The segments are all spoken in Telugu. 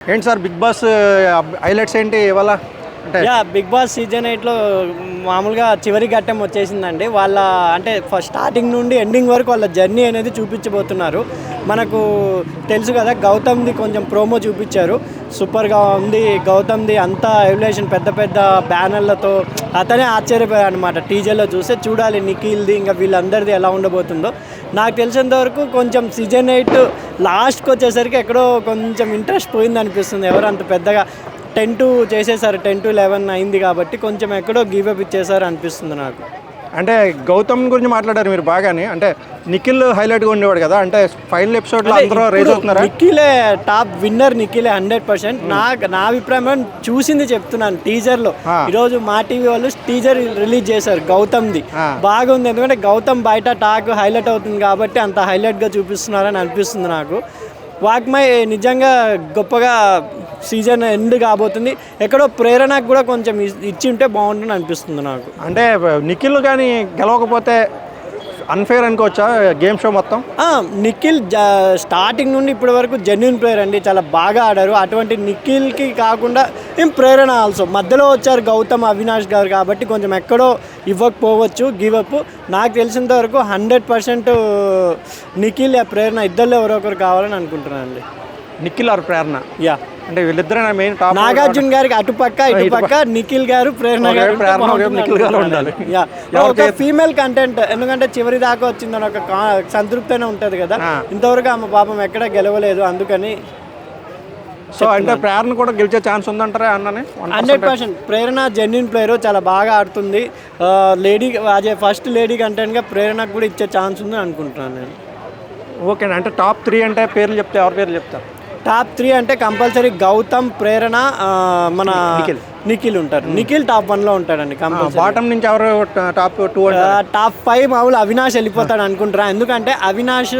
ఏంటి సార్ బిగ్ బాస్ హైలైట్స్ ఏంటి ఇవాళ? యా బిగ్ బాస్ సీజన్ ఎయిట్లో మామూలుగా చివరి ఘట్టం వచ్చేసిందండి. వాళ్ళ అంటే ఫస్ట్ స్టార్టింగ్ నుండి ఎండింగ్ వరకు వాళ్ళ జర్నీ అనేది చూపించబోతున్నారు. మనకు తెలుసు కదా గౌతమ్ది కొంచెం ప్రోమో చూపించారు. సూపర్గా ఉంది గౌతమ్ది అంతా ఎవల్యూషన్ పెద్ద పెద్ద బ్యానర్లతో. అతనే ఆశ్చర్యపోయాడు అనమాట టీజర్లో చూస్తే చూడాలి నిఖిల్ది ఇంకా వీళ్ళందరిది ఎలా ఉండబోతుందో. నాకు తెలిసినంత వరకు కొంచెం సీజన్ ఎయిట్ లాస్ట్కి వచ్చేసరికి ఎక్కడో కొంచెం ఇంట్రెస్ట్ పోయింది అనిపిస్తుంది ఎవరు అంత పెద్దగా టెన్ టు చేసేసారు టెన్ టు లెవెన్ అయింది కాబట్టి కొంచెం ఎక్కడో గివ్ అప్ ఇచ్చేసారు అనిపిస్తుంది నాకు. అంటే గౌతమ్ గురించి మాట్లాడారు మీరు బాగానే. అంటే నిఖిల్ హైలైట్గా ఉండేవాడు కదా అంటే ఫైనల్ ఎపిసోడ్లో అందరూ రేజ్ అవుతున్నారా? నిఖిలే టాప్ విన్నర్ నిఖిలే హండ్రెడ్ పర్సెంట్ నా నా అభిప్రాయం చూసింది చెప్తున్నాను టీజర్లో. ఆ. ఈరోజు మా టీవీ వాళ్ళు టీజర్ రిలీజ్ చేశారు గౌతమ్ది. బాగుంది ఎందుకంటే గౌతమ్ బయట టాక్ హైలైట్ అవుతుంది కాబట్టి అంత హైలైట్గా చూపిస్తున్నారని అనిపిస్తుంది నాకు. వాక్మై నిజంగా గొప్పగా సీజన్ ఎండ్ కాబోతుంది. ఎక్కడో ప్రేరణకు కూడా కొంచెం ఇచ్చి ఉంటే బాగుంటుంది అనిపిస్తుంది నాకు. అంటే నిఖిల్ కానీ గెలవకపోతే అన్ఫేర్ అనుకోవచ్చా గేమ్ షో మొత్తం? నిఖిల్ జ- స్టార్టింగ్ నుండి ఇప్పటి వరకు జెన్యున్ ప్లేయర్ అండి. చాలా బాగా ఆడారు. అటువంటి నిఖిల్కి కాకుండా ఏం ప్రేరణ ఆల్సో మధ్యలో వచ్చారు గౌతమ్ అవినాష్ గారు కాబట్టి కొంచెం ఎక్కడో ఇవ్వకపోవచ్చు గివ్ అప్ నాకు తెలిసినంత వరకు హండ్రెడ్ పర్సెంట్ నిఖిల్ ఆ ప్రేరణ ఇద్దరు ఎవరో ఒకరు కావాలని అనుకుంటున్నాను అండి నిఖిల్ ఆర్ ప్రేరణ? యా అంటే వీళ్ళిద్దరే మెయిన్ టాప్ నాగార్జున గారికి అటుపక్క ఇటుపక్క నిఖిల్ గారు ప్రేరణ గారు నిఖిల్ గారు. ఉండాలి. ఒక ఫీమేల్ కంటెంట్ ఎందుకంటే చివరి దాకా వచ్చిందని ఒక కా- సంతృప్తి ఉంటుంది కదా. ఇంతవరకు ఆమె పాపం ఎక్కడ గెలవలేదు అందుకని సో అంటే ప్రేరణ కూడా గెలిచే ఛాన్స్ ఉందంటారా అన్నని? Hundred percent. Prerana genuine player చాలా బాగా ఆడుతుంది. లేడీ అదే ఫస్ట్ లేడీ కంటెంట్గా ప్రేరణకు కూడా ఇచ్చే ఛాన్స్ ఉంది అనుకుంటున్నాను నేను. ఓకే అంటే టాప్ త్రీ అంటే పేర్లు చెప్తే ఎవరి పేర్లు చెప్తారు? టాప్ త్రీ అంటే కంపల్సరీ గౌతమ్ ప్రేరణ మన నిఖిల్. నిఖిల్ ఉంటారు. నిఖిల్ టాప్ వన్లో ఉంటాడండి కంపల్సరీ. బాటమ్ నుంచి ఎవరు టాప్ టూ టాప్ ఫైవ్ మామూలు అవినాష్ వెళ్ళిపోతాడు అనుకుంటారా ఎందుకంటే అవినాష్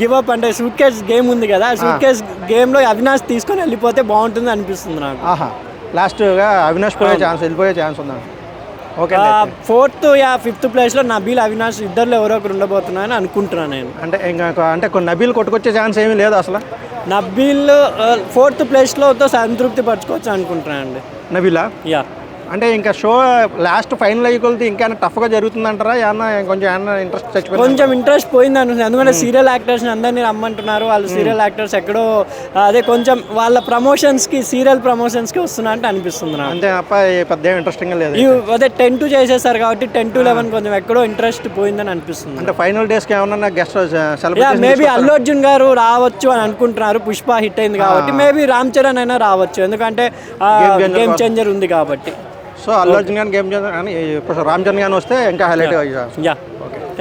గివ్ అప్ అంటే సూట్ కేస్ గేమ్ ఉంది కదా సూట్ కేస్ గేమ్లో అవినాష్ తీసుకొని వెళ్ళిపోతే బాగుంటుంది అనిపిస్తుంది నాకు. ఆహా. లాస్ట్గా అవినాష్ పోయే ఛాన్స్ వెళ్ళిపోయే ఛాన్స్ ఉందండి ఫోర్త్ యా ఫిఫ్త్ ప్లేస్లో నబీల్ అవినాష్ ఇద్దరులో ఎవరో ఒకరు ఉండబోతున్నారని అనుకుంటున్నాను నేను. అంటే ఇంకా అంటే నబీలు కొట్టుకొచ్చే ఛాన్స్ ఏమీ లేదు అసలు? నబీల్ ఫోర్త్ ప్లేస్లో తో సంతృప్తి పరచుకోవచ్చు అనుకుంటున్నాను అండి. నబీలా? యా. అంటే ఇంకా షో లాస్ట్ ఫైనల్ అయ్యి కొలితే ఇంకా టఫ్గా జరుగుతుందంటారా? ఏమన్నా కొంచెం ఏమన్నా ఇంట్రెస్ట్ చచ్చిపోయింది? కొంచెం ఇంట్రెస్ట్ పోయింది అనుకుంటుంది ఎందుకంటే సీరియల్ యాక్టర్స్ని అందరినీ రమ్మంటున్నారు. వాళ్ళు సీరియల్ యాక్టర్స్ ఎక్కడో అదే కొంచెం వాళ్ళ ప్రమోషన్స్కి సీరియల్ ప్రమోషన్స్కి వస్తున్నా అంటే అనిపిస్తుంది నాకు. అంతే తప్ప ఏ పెద్ద ఇంట్రెస్టింగ్ లేదు అదే టెన్ టు చేసేసారు కాబట్టి టెన్ టు లెవెన్ కొంచెం ఎక్కడో ఇంట్రెస్ట్ పోయిందని అనిపిస్తుంది. అంటే ఫైనల్ డేస్కి ఏమన్నా గెస్ట్ మేబీ అల్లు అర్జున్ గారు రావచ్చు అని అనుకుంటున్నారు. పుష్ప హిట్ అయింది కాబట్టి మేబీ రామ్ చరణ్ అయినా రావచ్చు. ఎందుకంటే గేమ్ చేంజర్ ఉంది కాబట్టి. సో అల్లు అర్జున్ గాని గేమ్ చేద్దాం కానీ రామ్ చరణ్ గాని వస్తే ఇంకా హైలైట్ అయ్యా యా.